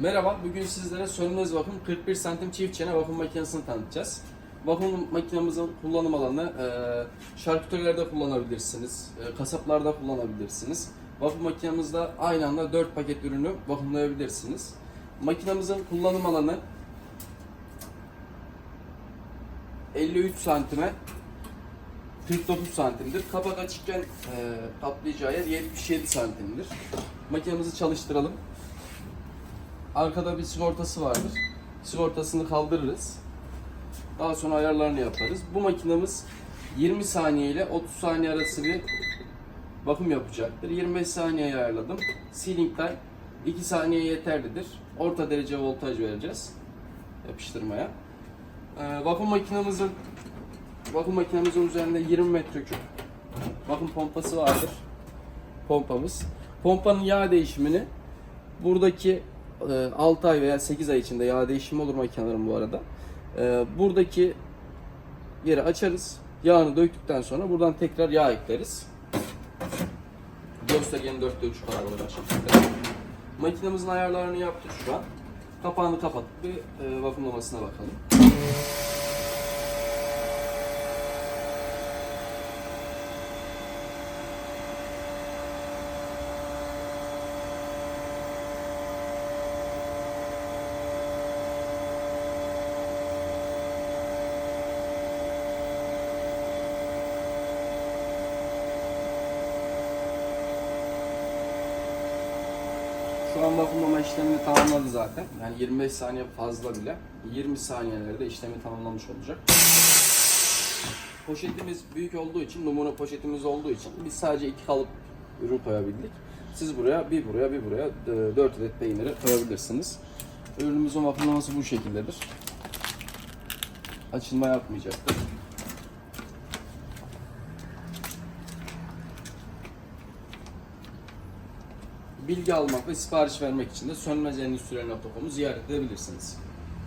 Merhaba, bugün sizlere sönmez vakum 41 santim çift çene vakum makinesini tanıtacağız. Vakum makinemizin kullanım alanı e, şarküterilerde kullanabilirsiniz, e, kasaplarda kullanabilirsiniz. Vakum makinemizde aynı anda 4 paket ürünü vakumlayabilirsiniz. Makinemizin kullanım alanı 53 santime 49 santimdir. Kapak açıkken e, kaplayacağı yer 77 santimdir. Makinemizi çalıştıralım. Arkada bir sigortası vardır. Sigortasını kaldırırız. Daha sonra ayarlarını yaparız. Bu makinemiz 20 saniye ile 30 saniye arası bir bakım yapacaktır. 25 saniye ayarladım. Time 2 saniye yeterlidir. Orta derece voltaj vereceğiz yapıştırmaya. Ee, vakum makinemizin vakum makinemizin üzerinde 20 metreküp vakum pompası vardır. Pompamız. Pompanın yağ değişimini buradaki 6 ay veya 8 ay içinde yağ değişimi olur makinelerin bu arada. E, buradaki yeri açarız. Yağını döktükten sonra buradan tekrar yağ ekleriz. Göstergenin dörtte üçü kadar olacak şekilde. Makinemizin ayarlarını yaptık şu an. Kapağını kapatıp bir e, vakumlamasına bakalım. Şu vakumlama işlemini tamamladı zaten. Yani 25 saniye fazla bile. 20 saniyelerde işlemi tamamlamış olacak. Poşetimiz büyük olduğu için, numune poşetimiz olduğu için biz sadece iki kalıp ürün koyabildik. Siz buraya, bir buraya, bir buraya 4 adet peyniri koyabilirsiniz. Ürünümüzün vakumlaması bu şekildedir. Açılma yapmayacaktır. Bilgi almak ve sipariş vermek için de sönmezendüstriler.com'u ziyaret edebilirsiniz.